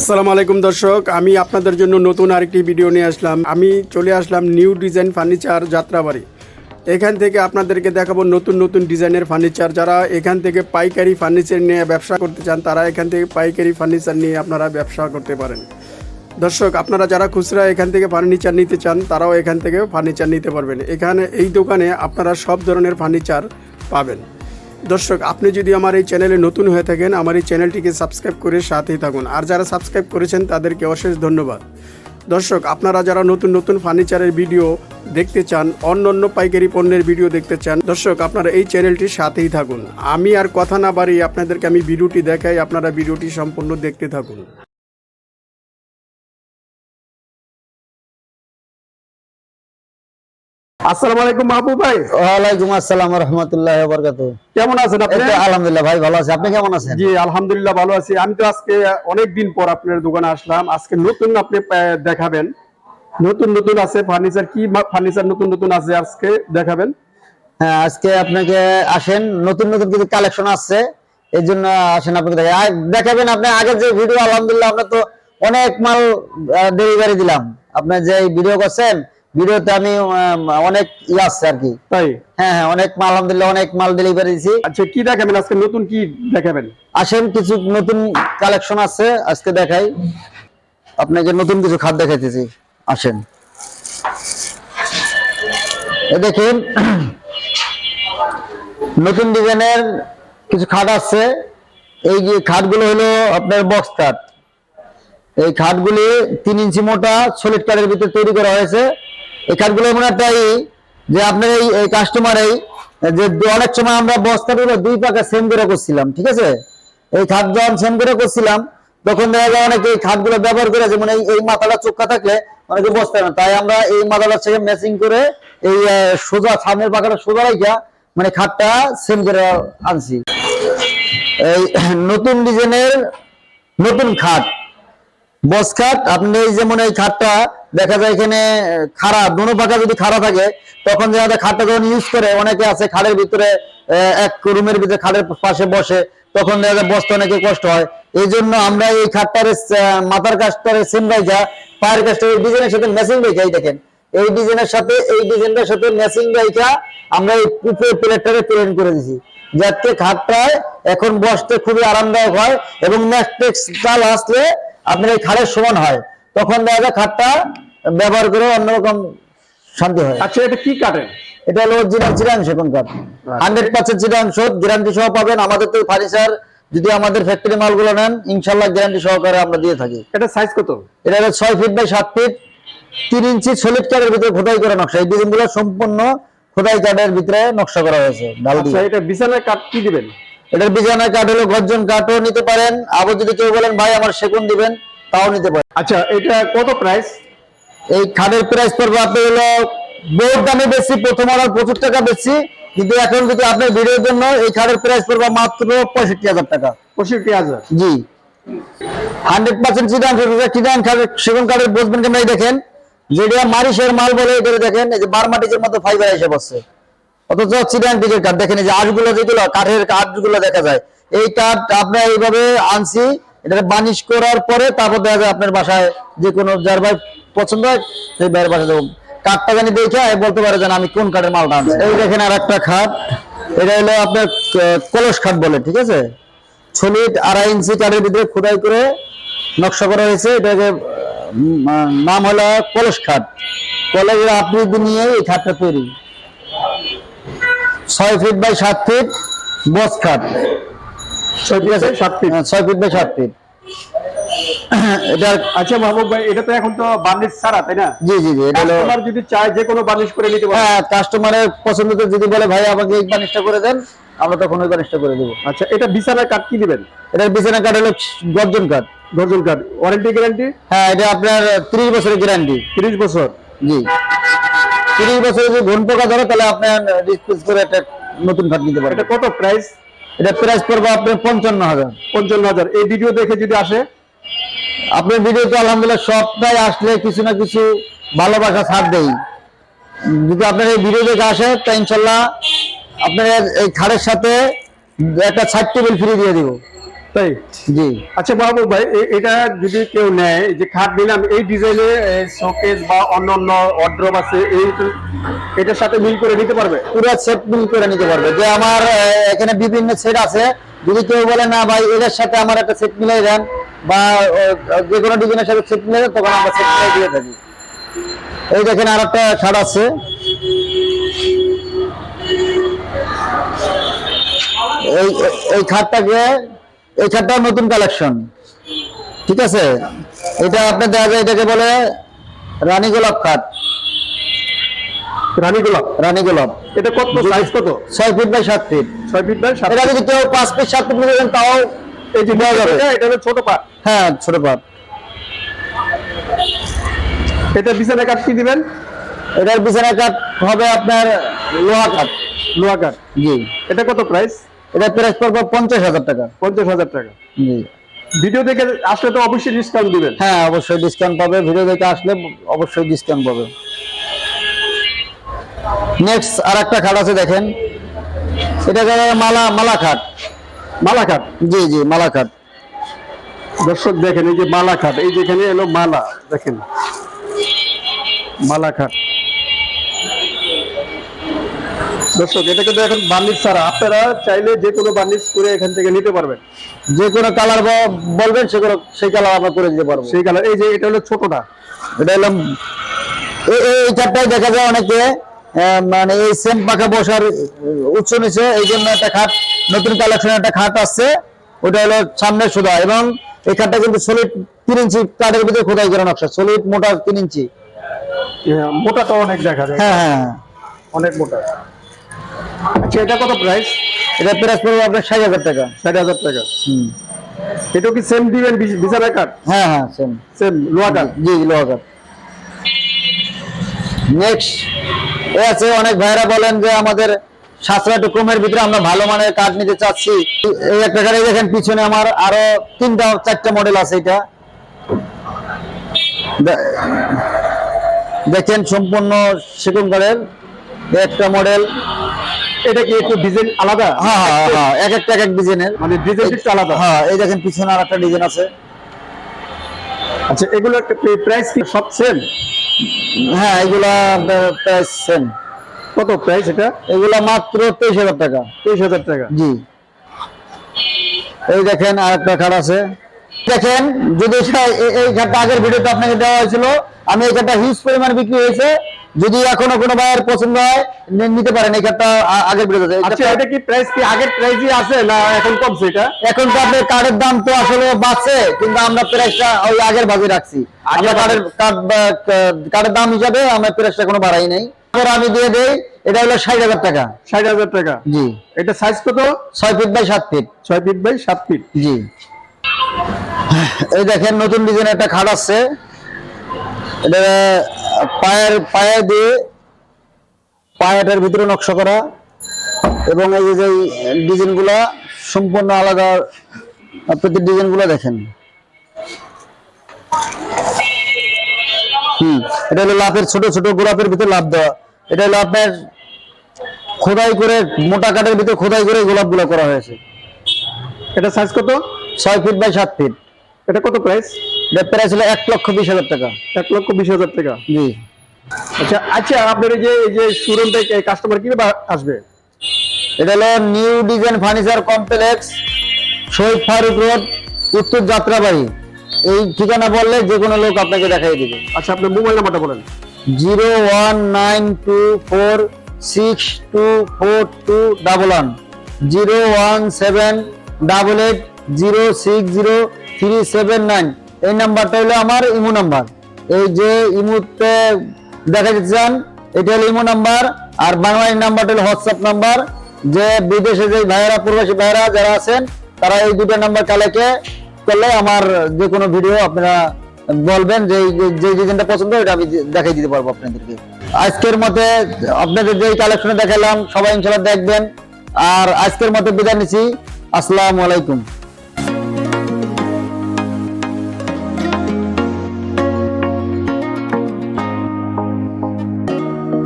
আসসালামু আলাইকুম দর্শক, আমি আপনাদের জন্য নতুন আরেকটি ভিডিও নিয়ে আসলাম। আমি চলে আসলাম নিউ ডিজাইন ফার্নিচার যাত্রাবাড়ি। এখান থেকে আপনাদেরকে দেখাবো নতুন নতুন ডিজাইনের ফার্নিচার। যারা এখান থেকে পাইকারি ফার্নিচার নিয়ে ব্যবসা করতে চান, তারা এখান থেকে পাইকারি ফার্নিচার নিয়ে আপনারা ব্যবসা করতে পারেন। দর্শক, আপনারা যারা খুচরা এখান থেকে ফার্নিচার নিতে চান, তারাও এখান থেকে ফার্নিচার নিতে পারবেন। এখানে এই দোকানে আপনারা সব ধরনের ফার্নিচার পাবেন। দর্শক, আপনি যদি আমার এই চ্যানেলে নতুন হয়ে থাকেন, আমার এই চ্যানেলটিকে সাবস্ক্রাইব করে সাথেই থাকুন। আর যারা সাবস্ক্রাইব করেছেন, তাদেরকে অশেষ ধন্যবাদ। দর্শক, আপনারা যারা নতুন নতুন ফার্নিচারের ভিডিও দেখতে চান, অন্য অন্য পাইকারি পণ্যের ভিডিও দেখতে চান, দর্শক, আপনারা এই চ্যানেলটির সাথেই থাকুন। আমি আর কথা না বাড়িয়ে আপনাদেরকে আমি ভিডিওটি দেখাই, আপনারা ভিডিওটি সম্পূর্ণ দেখতে থাকুন। আসসালামু আলাইকুম মাহবুব ভাই। ওয়ালাইকুম আসসালাম রহমতুল্লাহ বরকাত। কেমন আছেন আপনি? আলহামদুলিল্লাহ ভাই ভালো আছি। আপনি কেমন আছেন? জি আলহামদুলিল্লাহ ভালো আছি। আমি তো আজকে অনেক দিন পর আপনার দোকানে আসলাম। আজকে নতুন আপনি দেখাবেন। নতুন নতুন আছে ফার্নিচার কি ফার্নিচার নতুন নতুন আছে আজকে? দেখাবেন। হ্যাঁ আজকে আপনাকে আসেন। নতুন নতুন কিছু কালেকশন আসছে। এই জন্য আসেন আপনাকে দেখাবেন আপনি আগের যে ভিডিও আলহামদুলিল্লাহ আপনার তো অনেক মাল ডেলিভারি দিলাম। আপনি যে ভিডিও করছেন ভিডিওতে আমি অনেক ইয়ে আসছে আর কি। তাই? হ্যাঁ হ্যাঁ অনেক মাল আলহামদুলিল্লাহ অনেক মাল ডেলিভারি দিছি। আচ্ছা কি দেখাবেন? আজকে নতুন কি দেখাবেন? আসেন কিছু নতুন কালেকশন আছে আজকে দেখাই। আপনাকে নতুন কিছু খাট দেখাইতেছি। আসেন। এ দেখেন নতুন ডিজাইনের কিছু খাট আছে। এই যে খাটগুলো হলো আপনার বক্স কাঠ এই খাটগুলি তিন ইঞ্চি মোটা সলিড কাঠের ভিতরে তৈরি করা হয়েছে। এই খাটগুলো এমন একটা যে আপনার এই কাস্টমার এই, যে অনেক সময় আমরা বস্তাগুলো দুই পাকা সেম করে করছিলাম, ঠিক আছে? এই খাট যখন সেম করে করছিলাম, তখন দেখা যায় অনেকে এই খাটগুলো ব্যবহার করে যেমন এই এই মাথাটা চোখা থাকলে অনেকে বসতে না। তাই আমরা এই মাথাটার থেকে ম্যাচিং করে এই সোজা সামনের পাখাটা সোজা রাখিয়া মানে খাটটা সেম করে আনছি। এই নতুন ডিজাইনের নতুন খাট। বস খাট, আপনি যেমন এই খাটটা, দেখা যায় এখানে খাড়া, দুনো পাকা যদি খাড়া থাকে, তখন যায় খাটটা যখন ইউজ করে, অনেকে আছে খাটের ভিতরে এক রুমের ভিতরে খাটের পাশে বসে, তখন দেখা যায় বসতে অনেকে কষ্ট হয়। এই জন্য আমরা এই খাটটার মাথার কাজটার সেম রাইখা, পায়ের কাজটা এই ডিজাইনের সাথে ম্যাচিং রেখা এই দেখেন। এই ডিজাইনের সাথে, এই ডিজাইনটার সাথে ম্যাচিং রাইখা আমরা এই উপরে প্লেটটারে প্লেন করে দিছি। যাতে খাটটায় এখন বসতে খুবই আরামদায়ক হয় এবং নেক্সট কাল আসলে আপনার এই খাটের সমান হয় তখন দেখা যায় খাটটা ব্যবহার করে অন্যরকম শান্তি হয়। আচ্ছা এটা কি কাটেন? এটা হলো অরিজিনাল চিরাংশ এখনকার হান্ড্রেড পার্সেন্ট চিরাংশ গ্যারান্টি সহ পাবেন। আমাদের তো ফার্নিচার যদি আমাদের ফ্যাক্টরি মালগুলো নেন ইনশাল্লাহ গ্যারান্টি সহকারে আমরা দিয়ে থাকি। এটা সাইজ কত? এটা হলো ছয় ফিট বাই সাত ফিট তিন ইঞ্চি সলিড কাঠের ভিতরে খোদাই করা নকশা। এই ডিজাইনগুলো সম্পূর্ণ খোদাই কাঠের ভিতরে নকশা করা হয়েছে আচ্ছা এটা বিছানার কাঠ কি দিবেন? এটার বিছানা কাঠ হলো গর্জন কাঠও নিতে পারেন। আবার যদি কেউ বলেন ভাই আমার সেগুন দিবেন তাও নিতে পারেন। আচ্ছা এটা কত প্রাইস এই খাটের প্রাইস পড়বে আপনি হলো বহুত দামে বেশি প্রথম আলার প্রচুর টাকা বেশি। কিন্তু এখন যদি আপনার ভিডিওর জন্য এই খাটের প্রাইস পড়বে মাত্র পঁয়ষট্টি হাজার টাকা। পঁয়ষট্টি হাজার? জি। হান্ড্রেড পার্সেন্ট চিটান চিটান খাটের সেগুন কাঠের বসবেন কেমন দেখেন? যেটা মারিশের মাল বলে এটা দেখেন এই যে বারমাটিকের মতো ফাইবার এসে বসছে। অথচ চিটান টিকের কাঠ দেখেন যে আটগুলো যেগুলো, কাঠের কাঠগুলো দেখা যায়, এই কাঠ আপনার এইভাবে আনছি এটা বানিশ করার পরে তারপর দেখা যায় আপনার বাসায় যে কোনো যার ভাই পছন্দ হয়, সেই ভাইয়ের বাসায় কাঠটা জানি দেখে বলতে পারে যেন আমি কোন কাঠের মালটা আনছি। এই দেখেন আর একটা খাট এটা হলো আপনার কলস খাট বলে, ঠিক আছে? ছলিট আড়াই ইঞ্চি কাঠের ভিতরে খোদাই করে নকশা করা হয়েছে, এটাকে নাম হলো কলস খাট কলেজের আকৃতি নিয়ে এই খাটটা তৈরি। ছয় ফিট বাই সাত ফিট বস খাট ছয় ফিট সাত ফিট হ্যাঁ, ছয় ফিট বাই সাত ফিট এটা আচ্ছা মাহবুব ভাই এটা তো এখন তো বার্নিশ ছাড়া তাই না? জি জি জি এটা কাস্টমার যদি চায় যে কোনো বার্নিশ করে নিতে পারে। হ্যাঁ কাস্টমারের পছন্দ তো যদি বলে ভাই আমাকে এই করে দেন আমরা তখন ওই বানিশটা করে দেবো। আচ্ছা এটা কাঠ কি দিবেন? এটার বিছানা কাঠ হলো গর্জন কাঠ গর্জন কাঠ ওয়ারেন্টি গ্যারান্টি হ্যাঁ এটা আপনার ত্রিশ বছরের গ্যারান্টি তিরিশ বছর। জি। তিরিশ বছরে যদি ঘন পোকা ধরে তাহলে আপনার রিপ্লেস করে একটা নতুন খাট নিতে এটা কত প্রাইস এটা প্রাইস পড়বে আপনার পঞ্চান্ন হাজার। পঞ্চান্ন হাজার। এই ভিডিও দেখে যদি আসে? আপনার ভিডিওতে আলহামদুলিল্লাহ সবটাই আসলে কিছু না কিছু ভালোবাসা ছাড় দেই। যদি আপনার এই ভিডিও দেখে আসে তা ইনশাল্লাহ আপনার এই খাড়ের সাথে একটা ছাদ টেবিল ফ্রি দিয়ে দিব। তাই? জি। আচ্ছা মাহবুব ভাই এটা যদি কেউ নেয় যে খাট নিলাম এই ডিজাইনে শোকেস বা অন্য অন্য অর্ড্রপ আছে এই এটার সাথে মিল করে নিতে পারবে? পুরো সেট মিল করে নিতে পারবে। যে আমার এখানে বিভিন্ন সেট আছে। যদি কেউ বলে না ভাই এদের সাথে আমার একটা সেট মিলাই দেন বা যে কোনো ডিজাইনের সাথে সেট মিলাই দেন তখন আমরা সেট মিলাই দিয়ে থাকি। এই দেখেন আর একটা খাট আছে এই- এই খাটটাকে এই খাটটা নতুন কালেকশন ঠিক আছে? এটা আপনার দেখা যায় এটাকে বলে রানী গোলাপ খাট। রানী গোলাপ। রানী গোলাপ। এটা কত? সাইজ কত? ছয় ফিট বাই সাত ফিট ছয় ফিট বাই সাত এটা যদি কেউ পাঁচ ফিট সাত ফিট চান তাও এই যে দেওয়া যাবে। এটা এটা হলো ছোট পাট। হ্যাঁ ছোট পাট। এটা বিছানা কাঠ কি দিবেন? এটার বিছানা কাঠ হবে আপনার লোহা কাঠ। লোহা কাঠ। জি। এটা কত প্রাইস এটা প্রাইস পড়বে পঞ্চাশ হাজার টাকা। পঞ্চাশ হাজার টাকা। জি। ভিডিও দেখে আসলে তো অবশ্যই ডিসকাউন্ট দিবেন। হ্যাঁ অবশ্যই ডিসকাউন্ট পাবে। ভিডিও দেখে আসলে অবশ্যই ডিসকাউন্ট পাবে। নেক্সট আর একটা খাট আছে দেখেন। এটা মালা মালা খাট। মালা খাট? জি জি মালা খাট। দর্শক দেখেন এই যে মালা খাট এই যেখানে এলো মালা দেখেন। মালা খাট। দর্শক এটা কিন্তু এখন বার্নিশ ছাড়া। আপনারা চাইলে যে কোনো বার্নিশ করে এখান থেকে নিতে পারবেন। যে কোনো কালার বলবেন সে কোনো সেই কালার আমরা করে দিতে পারব। সেই কালার। এই যে এটা হলো ছোটটা। এটা এই দেখা যায় অনেকে। মানে এই সেম পাখা বসার আহ, উচ্চ নিচে এই জন্য একটা খাট নতুন কালেকশন একটা খাট আসছে। ওটা হলো সামনে সুদা। এবং এই খাটটা কিন্তু সলিড তিন ইঞ্চি কাঠের ভিতরে খোদাই করা নকশা। সলিড মোটা তিন ইঞ্চি। হ্যাঁ, মোটাটা অনেক দেখা যায়। হ্যাঁ হ্যাঁ হ্যাঁ। অনেক মোটা। আচ্ছা এটা কত প্রাইস এটা প্রাইস পড়বে আপনার ষাট হাজার টাকা। ষাট হাজার টাকা। হুম। এটা কি সেম দিবেন বিছ- বিছানা কাঠ হ্যাঁ হ্যাঁ সেম সেম লোহা কাঠ জি লোহা কাঠ নেক্সট এ আছে অনেক ভাইরা বলেন যে আমাদের সাতশো একটু কমের ভিতরে আমরা ভালো মানের কাঠ নিতে চাচ্ছি। এই একটা গাড়ি দেখেন পিছনে আমার আরও তিনটা চারটা মডেল আছে এটা। দেখেন সম্পূর্ণ সেগুন কাঠের একটা মডেল এটা কি একটু ডিজাইন আলাদা? হ্যাঁ হ্যাঁ হ্যাঁ এক একটা এক এক ডিজাইনের মানে ডিজাইন একটু আলাদা। হ্যাঁ। এই দেখেন পিছনে আর একটা ডিজাইন আছে। আচ্ছা এগুলো প্রাইস কি সব সেম হ্যাঁ এগুলা প্রাইস সেম কত প্রাইস এটা? এগুলা মাত্র তেইশ হাজার টাকা। তেইশ হাজার টাকা। জি। এই দেখেন আর একটা খাট আছে। দেখেন যদি এই খাটটা আগের ভিডিওতে আপনাকে দেওয়া হয়েছিল আমি এই খাটটা হিউজ পরিমাণ বিক্রি হয়েছে। যদি এখনও কোনো ভাইয়ের পছন্দ হয় নিতে পারেন এই খাটটা আগের ভিডিওতে। আচ্ছা এটা কি প্রাইস কি আগের প্রাইসই আছে না এখন কমছে এটা? এখন তো আপনার কার্ডের দাম তো আসলে বাড়ছে কিন্তু আমরা প্রাইসটা ওই আগের ভাগে রাখছি। আমরা কার্ডের কার্ডের দাম হিসাবে আমরা প্রাইসটা কোনো বাড়াই নাই। আমি দিয়ে দেই এটা হলো ষাট হাজার টাকা। ষাট হাজার টাকা? জি। এটা সাইজ কত? ছয় ফিট বাই সাত ফিট ছয় ফিট বাই সাত ফিট জি। এই দেখেন নতুন ডিজাইন একটা খাট আসছে। এটা পায়ের, পায়ে দিয়ে পায়েটার ভিতরে নকশা করা এবং এই যে ডিজাইনগুলা, সম্পূর্ণ আলাদা প্রতি ডিজাইনগুলা দেখেন। হুম, এটা হলো লাভের ছোট ছোট গোলাপের ভিতরে লাভ দেওয়া। এটা হলো আপনার খোদাই করে, মোটা কাঠের ভিতরে খোদাই করে গোলাপগুলা করা হয়েছে। এটা সাইজ কত? ছয় ফিট বাই সাত ফিট এটা কত প্রাইস এটার প্রাইস হলো এক লক্ষ বিশ হাজার টাকা। এক লক্ষ বিশ হাজার টাকা। জি। আচ্ছা আচ্ছা আপনার এই যে এই যে শোরুমটা কাস্টমার কীভাবে আসবে? এটা হলো new design furniture complex Shahid Faruk road উত্তর যাত্রাবাড়ি। এই ঠিকানা বললে যে কোনো লোক আপনাকে দেখাই দিবে। আচ্ছা আপনার মোবাইল নাম্বারটা বলেন। Zero one nine two four six two four two double one. Zero one seven double eight zero six zero three seven nine. এই নাম্বারটা হলো আমার ইমো নাম্বার। এই যে ইমোতে দেখা যেতে চান, এটা হলো ইমো নাম্বার। আর বাংলাদেশ নাম্বারটা হলো হোয়াটসঅ্যাপ নাম্বার। যে বিদেশে যে ভাইয়েরা, প্রবাসী ভাইয়েরা যারা আছেন, তারা এই দুটো নাম্বার কালেকে করলে আমার যে কোনো ভিডিও আপনারা বলবেন যে যে ডিজাইনটা পছন্দ ওটা আমি দেখাই দিতে পারব আপনাদেরকে। আজকের মতে আপনাদের যে কালেকশনে দেখালাম, সবাই ইনশাল্লাহ দেখবেন। আর আজকের মতে বিদায় নিচ্ছি। আসসালামু আলাইকুম।